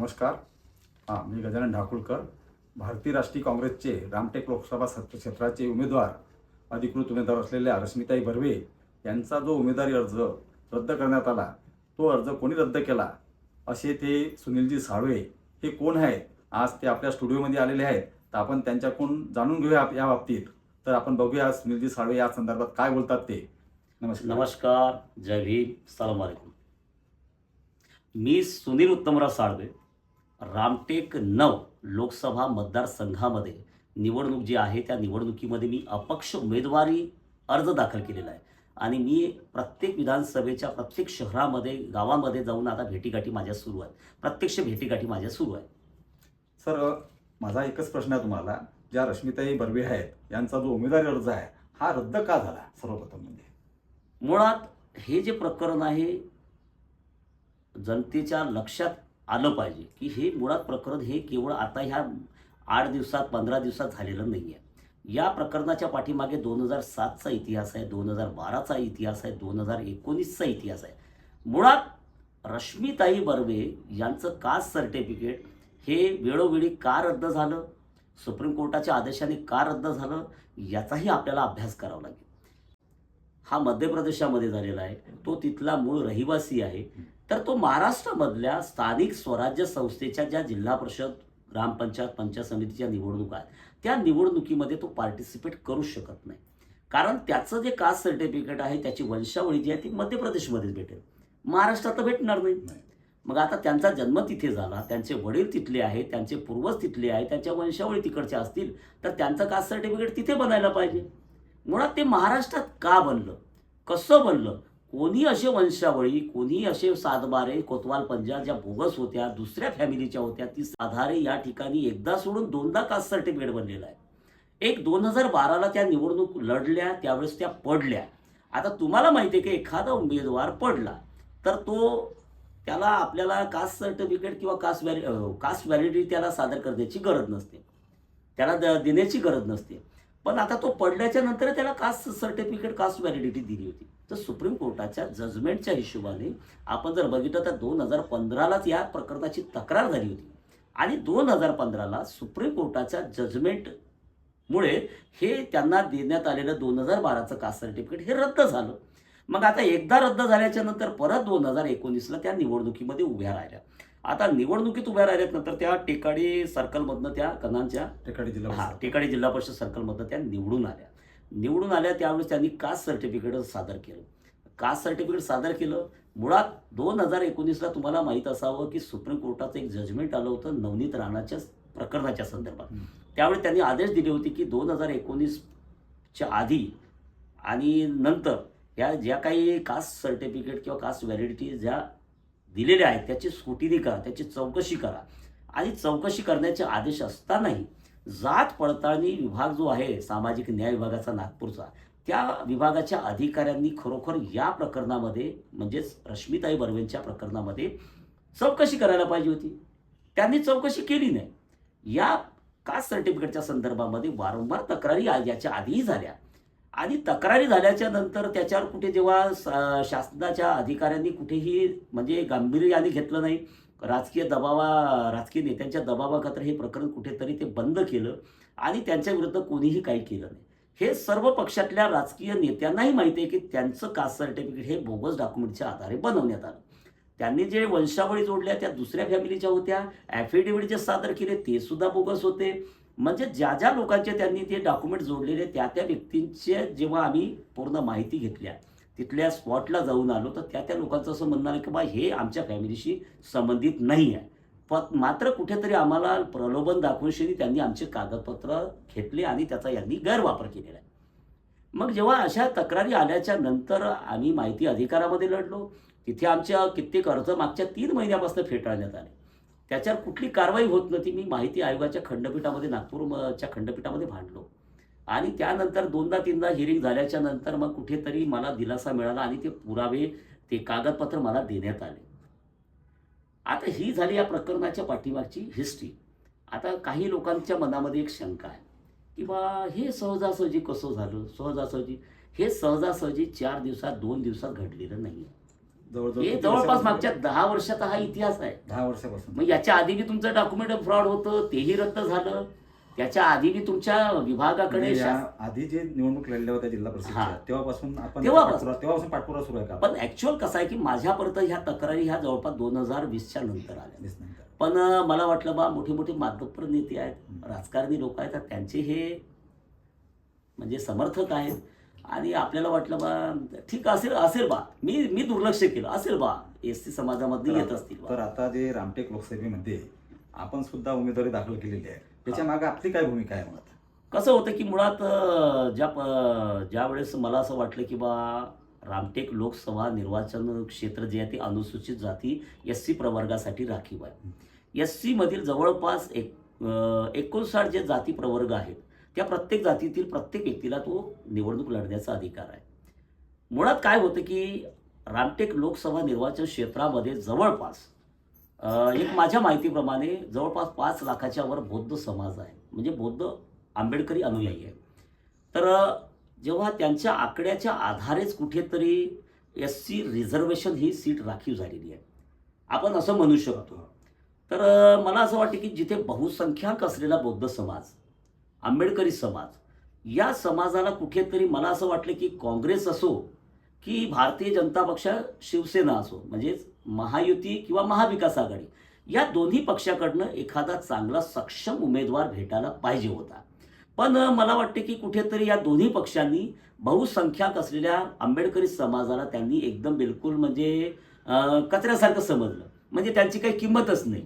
नमस्कार. हां मी गजानन ढाकुळकर. भारतीय राष्ट्रीय काँग्रेसचे रामटेक लोकसभा सत्र क्षेत्राचे उमेदवार अधिकृत उमेदवार असलेल्या रश्मिताई बर्वे यांचा जो उमेदवारी अर्ज रद्द करण्यात आला तो अर्ज कोणी रद्द केला? असे ते सुनीलजी साळवे हे कोण आहेत? आज ते आपल्या स्टुडिओमध्ये आलेले आहेत. तर आपण त्यांच्याकडून जाणून घेऊया या बाबतीत. तर आपण बघूया सुनीलजी साळवे या संदर्भात काय बोलतात ते. नमस्कार. नमस्कार. जय भीम. सलाम वालेकुम. मी सुनील उत्तमराव साळवे रामटेक नऊ लोकसभा मतदारसंघामध्ये निवडणूक जी आहे त्या निवडणुकीमध्ये मी अपक्ष उमेदवारी अर्ज दाखल केलेला आहे. आणि मी प्रत्येक विधानसभेच्या प्रत्येक शहरामध्ये गावामध्ये जाऊन आता भेटीगाठी माझ्या सुरू आहेत. प्रत्यक्ष भेटीगाठी माझ्या सुरू आहेत. सर माझा एकच प्रश्न आहे तुम्हाला. ज्या रश्मिताई बर्वे आहेत यांचा जो उमेदवारी अर्ज आहे हा रद्द का झाला सर्वप्रथम म्हणजे? मुळात हे जे प्रकरण आहे जनतेच्या लक्षात आलं पाहिजे की हे मुळात प्रकरण हे केवळ आता ह्या आठ दिवसात पंधरा दिवसात झालेलं नाही आहे या प्रकरणाच्या पाठीमागे दोन हजार सातचा इतिहास आहे दोन हजार बाराचा इतिहास आहे दोन हजार एकोणीसचा इतिहास आहे. मुळात रश्मिताई बर्वे यांचं कास्ट सर्टिफिकेट हे वेळोवेळी का रद्द झालं? सुप्रीम कोर्टाच्या आदेशाने का रद्द झालं? याचाही आपल्याला अभ्यास करावा लागेल. हा मध्य प्रदेशामध्ये झालेला आहे. तो तिथला मूळ रहिवासी आहे. तर तो महाराष्ट्रामधल्या स्थानिक स्वराज्य संस्थेच्या ज्या जिल्हा परिषद ग्रामपंचायत पंचायत समितीच्या निवडणुका आहेत त्या निवडणुकीमध्ये तो पार्टिसिपेट करू शकत नाही. कारण त्याचं जे कास्ट सर्टिफिकेट आहे त्याची वंशावळी जी आहे ती मध्य प्रदेशमध्येच भेटेल. महाराष्ट्रात तर भेटणार नाही. मग आता त्यांचा जन्म तिथे झाला त्यांचे वडील तिथले आहेत त्यांचे पूर्वज तिथले आहेत त्यांच्या वंशावळी तिकडच्या असतील तर त्यांचं कास्ट सर्टिफिकेट तिथे बनायला पाहिजे. मुळात ते महाराष्ट्रात का बनलं? कसं बनलं? कोणी असे वंशावळी कोणी असे सातबारे कोतवाल पंजा ज्या बोगस होत्या दुसऱ्या फॅमिलीच्या होत्या ती आधारे या ठिकाणी एकदा सोडून दोनदा कास्ट सर्टिफिकेट बनलेलं आहे. एक दोन हजार बाराला त्या निवडणूक लढल्या त्यावेळेस त्या पडल्या. आता तुम्हाला माहिती आहे की एखादा उमेदवार पडला तर तो त्याला आपल्याला कास्ट सर्टिफिकेट किंवा कास्ट व्हॅलि कास्ट व्हॅलिडिटी त्याला सादर करण्याची गरज नसते. त्याला द देण्याची गरज नसते. पण आता तो पडल्याच्या नंतर त्याला कास्ट सर्टिफिकेट कास्ट व्हॅलिडिटी दिली होती. तर सुप्रीम कोर्टाच्या जजमेंटच्या हिशोबाने आपण जर बघितलं तर दोन हजार पंधरालाच या प्रकरणाची तक्रार झाली होती. आणि दोन हजार पंधराला सुप्रीम कोर्टाच्या जजमेंटमुळे हे त्यांना देण्यात आलेलं दोन हजार बाराचं कास्ट सर्टिफिकेट हे रद्द झालं. मग आता एकदा रद्द झाल्याच्यानंतर परत दोन हजार एकोणीसला त्या निवडणुकीमध्ये उभ्या राहिल्या. आता निवडणुकीत उभ्या राहिल्यानंतर त्या टेकाडी सर्कलमधनं त्या कणांच्या टेकाडी जिल्हा हा. टेकाडी जिल्हा परिषद सर्कलमधनं त्या निवडून आल्या. निवडून आल्या त्यावेळेस त्यांनी कास्ट सर्टिफिकेट सादर केलं. कास्ट सर्टिफिकेट सादर केलं. मुळात दोन हजार एकोणीसला तुम्हाला माहीत असावं की सुप्रीम कोर्टाचं एक जजमेंट आलं होतं नवनीत राणाच्या प्रकरणाच्या संदर्भात. त्यावेळी त्यांनी आदेश दिले होते की दोन हजार एकोणीसच्या आधी आणि नंतर ह्या ज्या काही कास्ट सर्टिफिकेट किंवा कास्ट व्हॅलिडिटी ज्या दिलेल्या आहेत त्याची स्क्रुटिनी करा त्याची चौकशी करा. आणि चौकशी करण्याचे आदेश असतानाही जात पडताळणी विभाग जो आहे सामाजिक न्याय विभागाचा नागपूरचा त्या विभागाच्या अधिकाऱ्यांनी खरोखर या प्रकरणामध्ये म्हणजेच रश्मिताई बर्वेंच्या प्रकरणामध्ये चौकशी करायला पाहिजे होती. त्यांनी चौकशी केली नाही. या कास्ट सर्टिफिकेटच्या संदर्भामध्ये वारंवार तक्रारी आ- याच्या आधीही झाल्या. आणि तक्रारी झाल्याच्यानंतर त्याच्यावर कुठे जेव्हा शासनाच्या अधिकाऱ्यांनी कुठेही म्हणजे गांभीर्याने घेतलं नाही राजकीय दबावा राजकीय नेत्यांच्या दबावाखातर हे प्रकरण कुठेतरी ते बंद केलं आणि त्यांच्या विरुद्ध कोणीही काही केलं नाही. हे सर्व पक्षातल्या राजकीय नेत्यांनाही माहिती आहे की त्यांचं कास्ट सर्टिफिकेट हे बोगस डॉक्युमेंटच्या आधारे बनवण्यात आलं. त्यांनी जे वंशावळी जोडल्या त्या दुसऱ्या फॅमिलीच्या होत्या ॲफिडेव्हिट जे सादर केले ते सुद्धा बोगस होते. म्हणजे ज्या ज्या लोकांचे त्यांनी ते डॉक्युमेंट जोडलेले त्या त्या व्यक्तींचे जेव्हा आम्ही पूर्ण माहिती घेतल्या तिथल्या स्पॉटला जाऊन आलो तर त्या त्या लोकांचं असं म्हणणं आहे की बा हे आमच्या फॅमिलीशी संबंधित नाही आहे पण मात्र कुठेतरी आम्हाला प्रलोभन दाखवूनशी त्यांनी आमचे कागदपत्र घेतले आणि त्याचा यांनी गैरवापर केलेला आहे. मग जेव्हा अशा तक्रारी आल्याच्यानंतर आम्ही माहिती अधिकारामध्ये लढलो. तिथे आमच्या कित्येक अर्ज मागच्या तीन महिन्यापासून फेटाळण्यात आले. त्याच्यावर कुठली कारवाई होत नव्हती. मी माहिती आयोगाच्या खंडपीठामध्ये नागपूरच्या खंडपीठामध्ये भांडलो. आणि त्यानंतर दोनदा तीनदा हिरिंग झाल्याच्यानंतर मग कुठेतरी मला दिलासा मिळाला आणि ते पुरावे ते कागदपत्र मला देण्यात आले. आता ही झाली या प्रकरणाच्या पाठीमागची हिस्ट्री आता काही लोकांच्या मनामध्ये एक शंका आहे की बा हे सहजासहजी कसं झालं? सहजासहजी हे सहजासहजी चार दिवसात दोन दिवसात घडलेलं नाही आहे हे जवळपास? मागच्या दहा वर्षाचा हा इतिहास आहे. दहा वर्षापासून. मग याच्या आधी बी तुमचं डॉक्युमेंट फ्रॉड होतं तेही रद्द झालं. त्याच्या आधी बी तुमच्या विभागाकडे म्हणजे या शास- आधी जे निवडणूक लढल्या होत्या जिल्हा हा. तेव्हापासून आपण तेव्हापासून. पाठपुरा- तेव्हापासून पाठपुरा सुरू आहे का पण ऍक्च्युअल कसं आहे की माझ्यापर्यंत ह्या तक्रारी ह्या जवळपास दोन हजार वीसच्या नंतर आल्या. पण अं, मला वाटलं बा मोठे मोठे मातब्बर नेते आहेत राजकारणी लोक आहेत तर त्यांचे हे म्हणजे समर्थक आहेत आणि आपल्याला वाटलं बा ठीक असेल असेल बा मी मी दुर्लक्ष केलं असेल बा एस टी समाजामध्ये येत असतील बा. तर आता जे रामटेक लोकसभेमध्ये आपण सुद्धा उमेदवारी दाखल केलेली आहे त्याच्यामागे आपली काय भूमिका आहे मग कसं होतं की मुळात ज्या प- ज्या वेळेस मला असं वाटलं की बा रामटेक लोकसभा निर्वाचन क्षेत्र जे आहे ते अनुसूचित जाती एस सी प्रवर्गासाठी राखीव आहे. एस सीमधील जवळपास एक एकोणसाठ जे जाती प्रवर्ग आहेत त्या प्रत्येक जातीतील प्रत्येक व्यक्तीला तो निवडणूक लढण्याचा अधिकार आहे. मुळात काय होतं की रामटेक लोकसभा निर्वाचन क्षेत्रामध्ये जवळपास एक माझ्या माहितीप्रमाणे जवळपास पाच लाखाच्या वर बौद्ध समाज आहे. म्हणजे बौद्ध आंबेडकरी अनुयायी आहे. तर जेव्हा त्यांच्या आकड्याच्या आधारेच कुठेतरी एस सी रिझर्वेशन ही सीट राखीव झालेली आहे. आपण असं म्हणू शकतो. तर मला असं वाटतं की जिथे बहुसंख्याक असलेला बौद्ध समाज आंबेडकरी समाज या समाजाला कुठेतरी मला असं वाटलं की काँग्रेस असो की भारतीय जनता पक्ष शिवसेना असो म्हणजेच महायुती किंवा महाविकास आघाडी या दोन्ही पक्षाकडनं एखादा चांगला सक्षम उमेदवार भेटायला पाहिजे होता. पण मला वाटते की कुठेतरी या दोन्ही पक्षांनी बहुसंख्याक असलेल्या आंबेडकरी समाजाला त्यांनी एकदम बिलकुल म्हणजे कचऱ्यासारखं समजलं. म्हणजे त्यांची काही किंमतच नाही.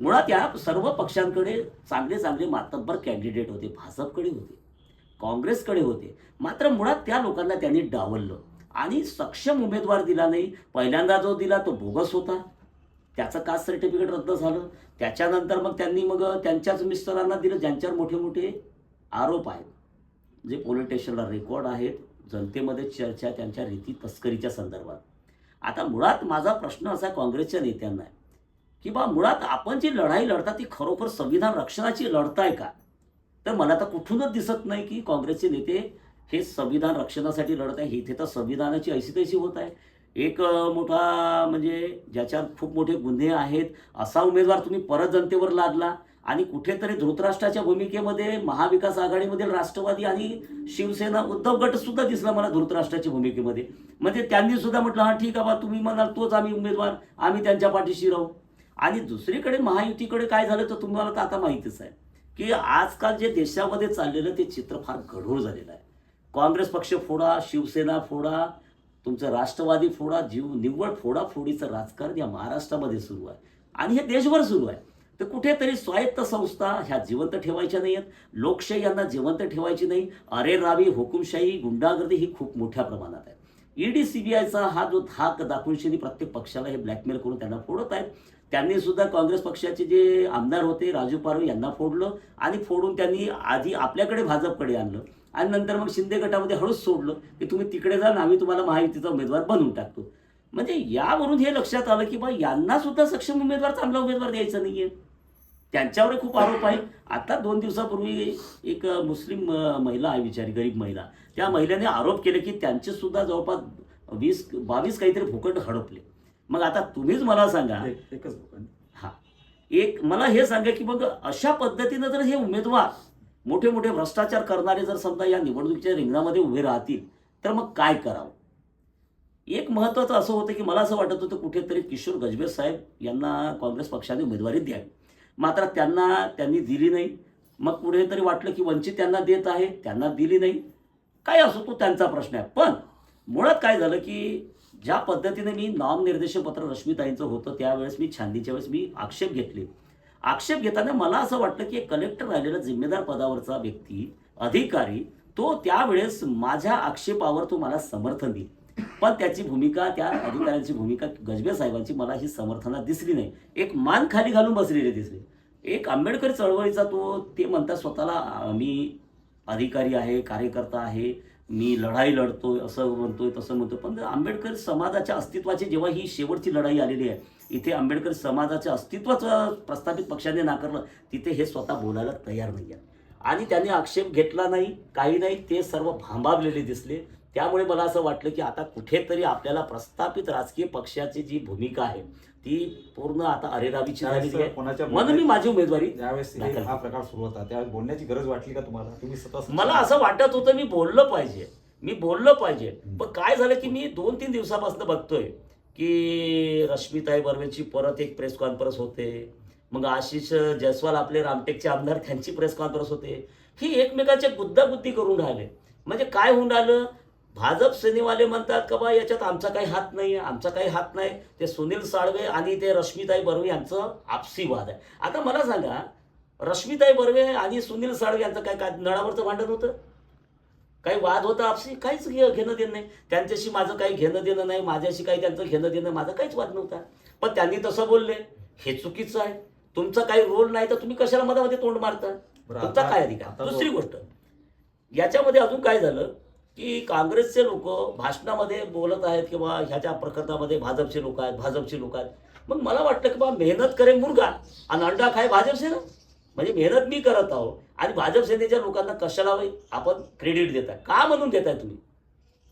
मुळात या सर्व पक्षांकडे चांगले चांगले मातब्बर कॅन्डिडेट होते भाजपकडे होते काँग्रेसकडे होते. मात्र मुळात त्या लोकांना त्यांनी डावललं. आणि सक्षम उमेदवार दिला नाही. पहिल्यांदा जो दिला तो बोगस होता. त्याचं कास्ट सर्टिफिकेट रद्द झालं. त्याच्यानंतर मग त्यांनी मग त्यांच्याच मिस्टरांना दिलं ज्यांच्यावर मोठे मोठे आरोप आहेत. जे पोलीस स्टेशनला रेकॉर्ड आहेत. जनतेमध्ये चर्चा त्यांच्या रीती तस्करीच्या संदर्भात. आता मुळात माझा प्रश्न असा काँग्रेसच्या नेत्यांना आहे की बा मुळात आपण जी लढाई लढता ती खरोखर संविधान रक्षणाची लढताय का? तर मला तर कुठूनच दिसत नाही की काँग्रेसचे नेते हे संविधान रक्षणासाठी लढत आहे. इथे तर संविधानाची ऐशी तैशी होत आहे. एक मोठा म्हणजे ज्याच्यात खूप मोठे गुन्हे आहेत असा उमेदवार तुम्ही परत जनतेवर लादला आणि कुठेतरी धृतराष्ट्राच्या भूमिकेमध्ये महाविकास आघाडीमधील राष्ट्रवादी आणि शिवसेना उद्धव गट सुद्धा दिसला मला धृतराष्ट्राच्या भूमिकेमध्ये. म्हणजे त्यांनी सुद्धा म्हटलं हा ठीक आहे बा तुम्ही म्हणाल तोच आम्ही उमेदवार आम्ही त्यांच्या पाठीशी राहू. आणि दुसरीकडे महायुतीकडे काय झालं तर तुम्हाला तर आता माहितीच आहे की आजकाल जे देशामध्ये चाललेलं ते चित्र फार गढूळ झालेलं आहे. काँग्रेस पक्ष फोडा शिवसेना फोडा तुमचं राष्ट्रवादी फोडा जीव निव्वळ फोडाफोडीचं राजकारण या महाराष्ट्रामध्ये सुरू आहे. आणि हे देशभर सुरू आहे. तर कुठेतरी स्वायत्त संस्था ह्या जिवंत ठेवायच्या नाही आहेत लोकशाही यांना जिवंत ठेवायची नाही. अरे रावी हुकुमशाही गुंडागर्दी ही खूप मोठ्या प्रमाणात आहे. ईडी सीबीआयचा हा जो धाक दाखवूनशनी प्रत्येक पक्षाला हे ब्लॅकमेल करून त्यांना फोडत आहेत. त्यांनी सुद्धा काँग्रेस पक्षाचे जे आमदार होते राजू पारवे यांना फोडलं आणि फोडून त्यांनी आधी आपल्याकडे भाजपकडे आणलं. आणि नंतर मग शिंदे गटामध्ये हळूच सोडलं की तुम्ही तिकडे जा आम्ही तुम्हाला महायुतीचा उमेदवार बनवून टाकतो. म्हणजे यावरून हे लक्षात आलं की बा यांना सुद्धा सक्षम उमेदवार चांगला उमेदवार द्यायचा नाहीये. त्यांच्यावर खूप आरोप आहे. आता दोन दिवसापूर्वी एक मुस्लिम महिला आहे बिचारी गरीब महिला. त्या महिलेने आरोप केले की त्यांचे सुद्धा जवळपास वीस बावीस काहीतरी भूखंड हडपले. मग आता तुम्हीच मला सांगा. एक- एकच. हा. एक मला हे सांगा की मग अशा पद्धतीनं जर हे उमेदवार मोठे मोठे भ्रष्टाचार करणारे जर समजा या निवडणुकीच्या रिंगणामध्ये उभे राहतील तर मग काय करावं? एक महत्त्वाचं असं होतं की मला असं वाटत होतं कुठेतरी किशोर गजबे साहेब यांना काँग्रेस पक्षाने उमेदवारी द्यावी. मात्र त्यांना त्यांनी दिली नाही. मग कुठेतरी वाटलं की वंचित त्यांना देत आहे त्यांना दिली नाही. काय असो तो त्यांचा प्रश्न आहे. पण मुळात काय झालं की ज्या पद्धतीने मी नामनिर्देशपत्र रश्मीताईंचं होतं त्यावेळेस मी छाननीच्या वेळेस मी आक्षेप घेतले. आक्षेप घेताना मला असं वाटलं की एक कलेक्टर राहिलेला जिम्मेदार पदावरचा व्यक्ती अधिकारी तो त्यावेळेस माझ्या आक्षेपावर तो मला समर्थन देईल. पण त्याची भूमिका त्या अधिकाऱ्यांची भूमिका गजबे साहेबांची मला ही समर्थनात दिसली नाही. एक मान खाली घालून बसलेले दिसले. एक आंबेडकर चळवळीचा तो ते म्हणतात स्वतःला मी अधिकारी आहे कार्यकर्ता आहे मी लढाई लढतोय असं म्हणतोय तसं म्हणतोय. पण आंबेडकर समाजाच्या अस्तित्वाची जेव्हा ही शेवटची लढाई आलेली आहे इथे आंबेडकर समाजाच्या अस्तित्वाचं प्रस्थापित पक्षाने नाकारलं तिथे हे स्वतः बोलायला तयार नाही आहे आणि त्यांनी आक्षेप घेतला नाही काही नाही ते सर्व भांबावलेले दिसले. त्यामुळे मला असं वाटलं की आता कुठेतरी आपल्याला प्रस्थापित राजकीय पक्षाची जी भूमिका आहे ती पूर्ण आता आहे. कोणाच्या म्हणून मी माझी उमेदवारी ज्यावेळेस हे. हा प्रकार सुरू होता त्यावेळेस बोलण्याची गरज वाटली का तुम्हाला? तुम्ही स्वतः मला असं वाटत होतं मी बोललं पाहिजे. मी बोललं पाहिजे. पण काय झालं की मी दोन तीन दिवसापासून बघतोय. की रश्मिताई बर्वेची परत एक प्रेस कॉन्फरन्स होते. मग आशिष जयस्वाल आपले रामटेकचे आमदार त्यांची प्रेस कॉन्फरन्स होते. ही एकमेकाच्या गुद्दागुद्दी करून राहिले. म्हणजे काय होऊन राहिलं? भाजप सेनेवाले म्हणतात का बा याच्यात आमचा काही हात नाही आहे आमचा काही हात नाही. ते सुनील साळवे आणि ते रश्मिताई बर्वे यांचं आपसी वाद आहे. आता मला सांगा रश्मिताई बर्वे आणि सुनील साळवे यांचं काय काय नळावरचं भांडण होतं? काही वाद होता आपसी काहीच घे- घेणं देणं नाही. त्यांच्याशी माझं काही घेणं देणं नाही माझ्याशी काही त्यांचं घेणं देणं माझा काहीच वाद नव्हता. पण त्यांनी तसं बोलले हे चुकीचं आहे. तुमचा काही रोल नाही तर तुम्ही कशाला मधामध्ये तोंड मारता? तुमचा काय अधिकार? दुसरी गोष्ट. याच्यामध्ये अजून काय झालं की काँग्रेसचे लोक भाषणामध्ये बोलत आहेत किंवा ह्याच्या प्रकरणामध्ये भाजपचे लोक आहेत भाजपचे लोक आहेत. मग मला वाटलं की बा मेहनत करे मुर्गा. आणि अंडा खाय भाजप सेना म्हणजे मेहनत मी करत आहो. आणि भाजप सेनेच्या लोकांना कशाला आपण क्रेडिट देताय. का म्हणून देताय तुम्ही?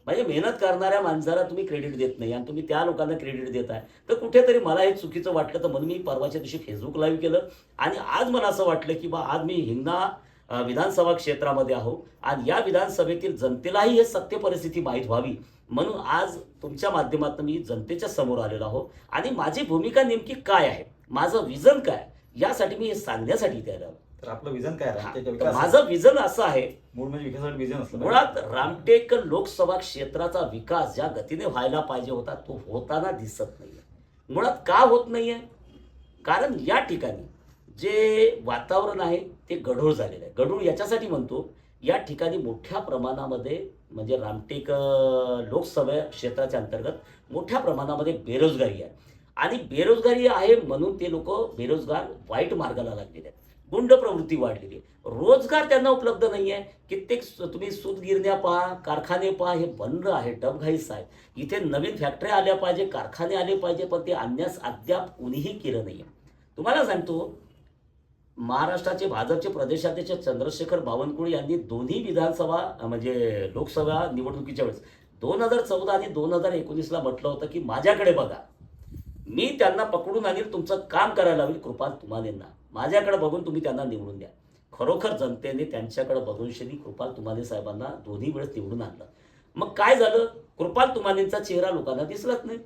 म्हणजे मेहनत करणाऱ्या माणसाला तुम्ही क्रेडिट देत नाही आणि तुम्ही त्या लोकांना क्रेडिट देताय. तर कुठेतरी मला हे चुकीचं वाटलं तर म्हणून मी परवाच्या दिवशी फेसबुक लाईव्ह केलं. आणि आज मला असं वाटलं की बा आज मी हिंगणा विधानसभा क्षेत्रामध्ये आहो. आणि या विधानसभेतील जनतेलाही हे सत्य परिस्थिती माहीत व्हावी. म्हणून आज तुमच्या माध्यमातून मी जनतेच्या समोर आलेलो आहो. आणि माझी भूमिका नेमकी काय आहे? माझं विजन काय? यासाठी मी हे सांगण्यासाठी आलो. तर आपलं विजन काय आहे? विकासाचं? माझं विजन असं आहे. मूळ म्हणजे विकासासाठी विजन असलं पाहिजे. मुळात रामटेक लोकसभा क्षेत्राचा विकास ज्या गतीने व्हायला पाहिजे होता तो होताना दिसत नाहीये. मुळात का होत नाहीये? कारण या ठिकाणी जे वातावरण आहे ते गढूळ झालेलं आहे. गढूळ याच्यासाठी म्हणतो या ठिकाणी मोठ्या प्रमाणामध्ये म्हणजे रामटेक लोकसभा क्षेत्राच्या अंतर्गत मोठ्या प्रमाणामध्ये बेरोजगारी आहे. आणि बेरोजगारी आहे म्हणून ते लोक बेरोजगार वाईट मार्गाला लागलेले आहेत. गुंड प्रवृत्ती वाढलेली आहे. रोजगार त्यांना उपलब्ध नाही आहे. कित्येक तुम्ही सूतगिरण्या पहा कारखाने पहा हे बंद आहे डबघाईस आहे इथे नवीन फॅक्टऱ्या आल्या पाहिजे कारखाने आले पाहिजे पण ते आणण्यास अद्याप कुणीही केलं नाही तुम्हाला सांगतो महाराष्ट्राचे भाजपचे प्रदेशाध्यक्ष चंद्रशेखर बावनकुळे यांनी दोन्ही विधानसभा म्हणजे लोकसभा निवडणुकीच्या वेळेस दोन हजार चौदा आणि दोन हजार एकोणीसला म्हटलं होतं की माझ्याकडे बघा. मी त्यांना पकडून आणील तुमचं काम करायला लावेल कृपाल तुम्हाला माझ्याकडे बघून तुम्ही त्यांना निवडून द्या. खरोखर जनतेने त्यांच्याकडे बघून श्री कृपाल तुमाने साहेबांना दोन्ही वेळेस निवडून आणलं. मग काय झालं? कृपाल तुमानेंचा चेहरा लोकांना दिसलाच नाही.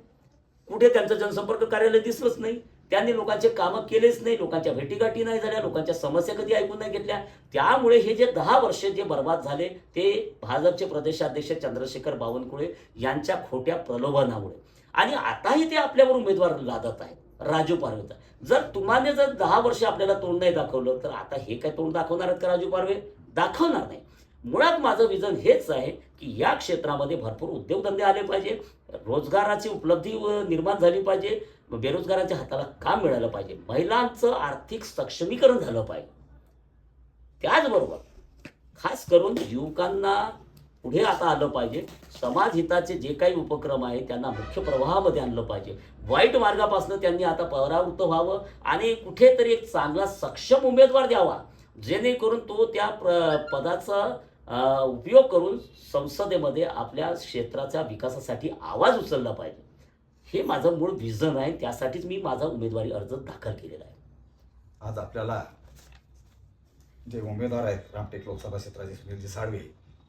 कुठे त्यांचं जनसंपर्क कार्यालय दिसलंच नाही. त्यांनी लोकांचे कामं केलेच नाही. लोकांच्या भेटीगाठी नाही झाल्या. लोकांच्या समस्या कधी ऐकून नाही घेतल्या. त्यामुळे हे जे दहा वर्ष जे बर्बाद झाले ते भाजपचे प्रदेशाध्यक्ष चंद्रशेखर बावनकुळे यांच्या खोट्या प्रलोभनामुळे. आणि आताही ते आपल्यावर उमेदवार लादत आहेत. राजू पारवेचा जर तुम्हाला जर दहा वर्ष आपल्याला तोंड नाही दाखवलं तर आता हे काय तोंड दाखवणार आहेत का राजू पारवे? दाखवणार नाही. मुळात माझं विजन हेच आहे की या क्षेत्रामध्ये भरपूर उद्योगधंदे आले पाहिजे रोजगाराची उपलब्धी निर्माण झाली पाहिजे बेरोजगारांच्या हाताला काम मिळालं पाहिजे महिलांचं आर्थिक सक्षमीकरण झालं पाहिजे. त्याचबरोबर खास करून युवकांना पुढे आता आलं पाहिजे. समाज हिताचे जे काही उपक्रम आहे त्यांना मुख्य प्रवाहामध्ये आणलं पाहिजे. वाईट मार्गापासून त्यांनी आता परावृत्त व्हावं आणि कुठेतरी एक चांगला सक्षम उमेदवार द्यावा. जेणेकरून तो त्या प्र पदाचा उपयोग करून संसदेमध्ये आपल्या क्षेत्राच्या विकासासाठी आवाज उचलला पाहिजे. हे माझं मूळ व्हिजन आहे. त्यासाठीच मी माझा उमेदवारी अर्ज दाखल केलेला आहे. आज आपल्याला जे उमेदवार आहेत रामटेक लोकसभा क्षेत्राचे सुनीलजी साळवे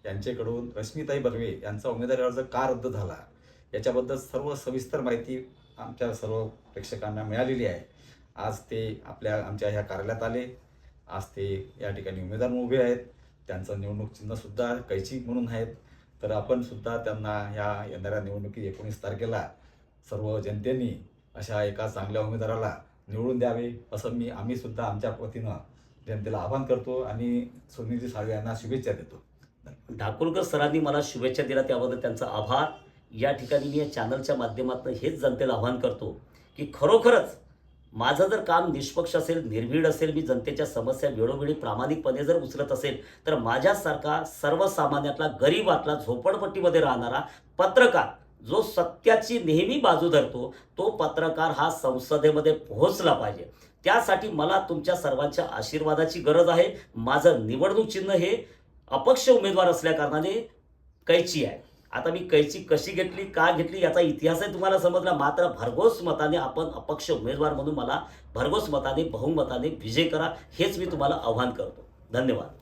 यांच्याकडून रश्मिताई बर्वे यांचा उमेदवारी अर्ज का रद्द झाला याच्याबद्दल सर्व सविस्तर माहिती आमच्या सर्व प्रेक्षकांना मिळालेली आहे. आज ते आपल्या आमच्या ह्या कार्यालयात आले. आज ते या ठिकाणी उमेदवार उभे आहेत. त्यांचं निवडणूक चिन्हसुद्धा कैची म्हणून आहेत. तर आपण सुद्धा त्यांना ह्या येणाऱ्या निवडणुकीत एकोणीस तारखेला सर्व जनतेने अशा एका चांगल्या उमेदवाराला निवडून द्यावे असं मी आम्हीसुद्धा आमच्या वतीनं जनतेला आवाहन करतो आणि सुनीलजी साळवे यांना शुभेच्छा देतो. ठाकूरकर सरांनी मला शुभेच्छा दिल्या त्याबद्दल त्यांचा आभार. या ठिकाणी मी या चॅनलच्या माध्यमातून हेच जनतेला आवाहन करतो की खरोखरच माझं जर काम निष्पक्ष असेल निर्भीड असेल मी जनतेच्या समस्या वेळोवेळी प्रामाणिकपणे जर उचलत असेल तर माझ्यासारखा सर्वसामान्यातला गरीबातला झोपडपट्टीमध्ये राहणारा पत्रकार जो सत्याची नेहमी बाजू धरतो तो पत्रकार हा संसदेमध्ये पोहोचला पाहिजे. त्यासाठी मला तुमच्या सर्वांच्या आशीर्वादाची गरज आहे. माझं निवडणूक चिन्ह हे अपक्ष उमेदवार असल्याकारणाने कैची आहे. आता मी कैची कशी घेतली का घेतली याचा इतिहासही तुम्हाला समजला. मात्र भरघोस मताने आपण अपक्ष उमेदवार म्हणून मला भरघोस मताने बहुमताने विजय करा हेच मी तुम्हाला आव्हान करतो. धन्यवाद.